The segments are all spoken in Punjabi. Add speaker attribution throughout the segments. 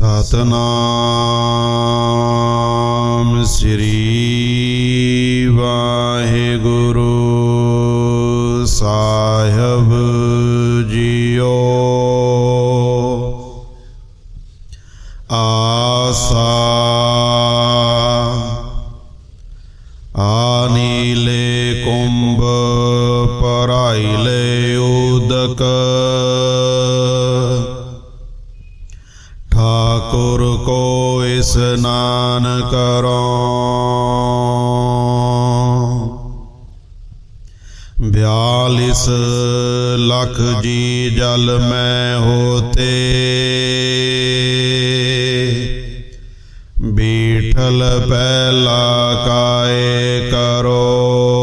Speaker 1: ਸਤਨਾਮ ਸ੍ਰੀ ਵਾਹਿਗੁਰੂ ਸਾਹਿਬ ਜੀਓ ਆਸਾ ਆਨੀਲੇ ਕੁੰਭ ਪਰਾਈਲੇ ਉਦਕ ਠਾਕੁਰ ਕੋ ਇਸਨਾਨ ਕਰੋ ਬਿਆਲਿਸ ਲੱਖ ਜੀ ਜਲ ਮੈਂ ਹੋਤੇ। ਬੀਠਲ ਪਹਿਲਾ ਕਾਏ ਕਰੋ।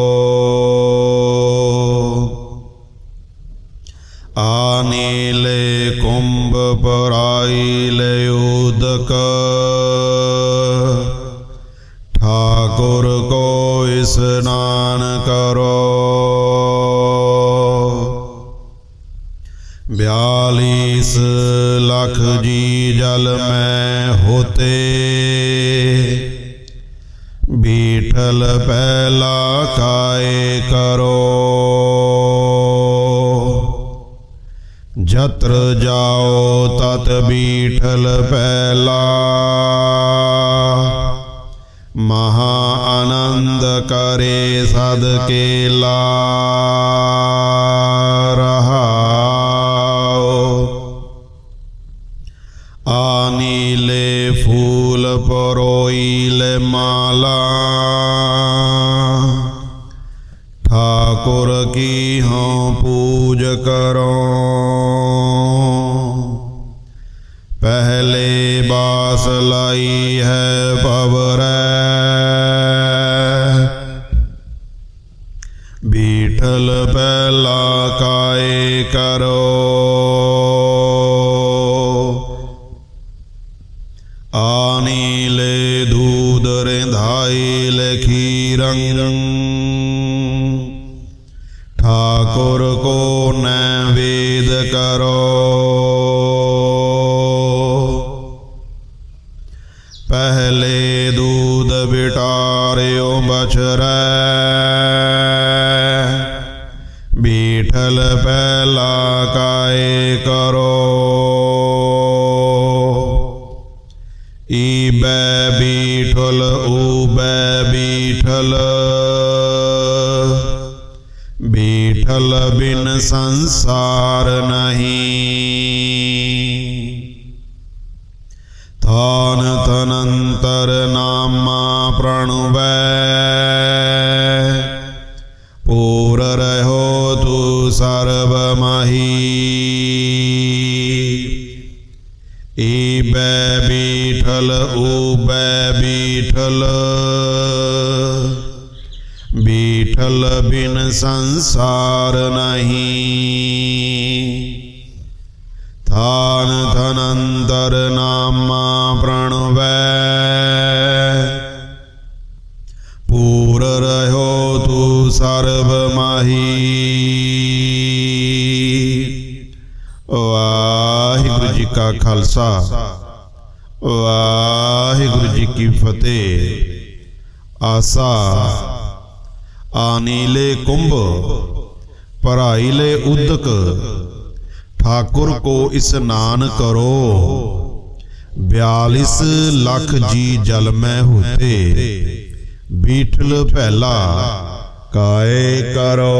Speaker 1: ਆਨੀਲੇ ਕੁੰਭ ਪਰਾਈਲੇ ਉਦਕ ਠਾਕੁਰ ਕੋ ਇਸਨਾਨ ਕਰੋ ਬਿਆਲੀਸ ਲੱਖ ਜੀ ਜਲ ਮੈਂ ਹੋਤੇ ਬੀਠਲ ਪਹਿਲਾ ਕਾਏ ਕਰੋ ਜਤਰ ਜਾਓ ਤਤ ਬੀਠਲ ਪਹਿਲਾ। ਮਹਾ ਆਨੰਦ ਕਰੇ ਸਦ ਕੇਲਾ ਰਹਾਓ ਆਨੀਲੇ ਫੂਲ ਪਰੋਈਲੇ ਮਾਲਾ। ਠਾਕੁਰ ਕੀ ਹਉ ਪੂਜ ਕਰੋ ਪਹਿਲੇ ਬਾਸ ਲਾਈ ਹੈ ਪਵਰੈ ਬੀਠਲ ਪਹਿਲਾ ਕਾਏ ਕਰੋ ਆਨੀਲੇ ਦੂਧ ਰਿੰਧਾਈ ਲਖੀਰੰ ਠਾਕੁਰ ਕੋ ਨੈਵੇਦ ਕਰੋ। ਪਹਿਲੇ ਦੂਧ ਬਿਟਾਰਿਓ ਬਛਰੈ। ਬੀਠਲ ਪਹਿਲਾ ਕਾਏ ਕਰੋ। ਈਬੈ ਬੀਠਲ, ਊਬੈ ਬੀਠਲ। ਬੀਠਲ ਬਿਨ ਸੰਸਾਰ ਨਹੀਂ। ਥਾਨ ਤਨੰਤਰ ਨਾਮਾ ਪ੍ਰਣਵੈ। ਪੂਰ ਰਹੋ ਤੂ ਸਰਬ ਮਹੀ। ਈਬੈ ਬੀਠਲ, ਊਬੈ ਬੀਠਲ। ਬੀਠਲ ਬਿਨ ਸੰਸਾਰ ਨਹੀਂ। ਥਾਨ ਧਨੰਦਰ ਨਾਮਾ ਪ੍ਰਣਵੈ। ਪੂਰ ਰਹਿਓ ਤੂ ਸਰਬ ਮਾਹੀ। ਵਾਹਿਗੁਰੂ ਜੀ ਕਾ ਖਾਲਸਾ। ਵਾਹਿਗੁਰੂ ਜੀ ਕੀ ਫਤਿਹ। ਆਸਾ ਆਨੀਲੇ ਕੁੰਭ, ਭਰਾਈਲੇ ਉਦਕ, ਠਾਕੁਰ ਕੋ ਇਸਨਾਨ ਕਰੋ 42 ਲੱਖ ਜੀ ਜਲ ਮੈਂ ਹੋਤੇ, ਬੀਠਲ ਪਹਿਲਾ ਕਾਏ ਕਰੋ।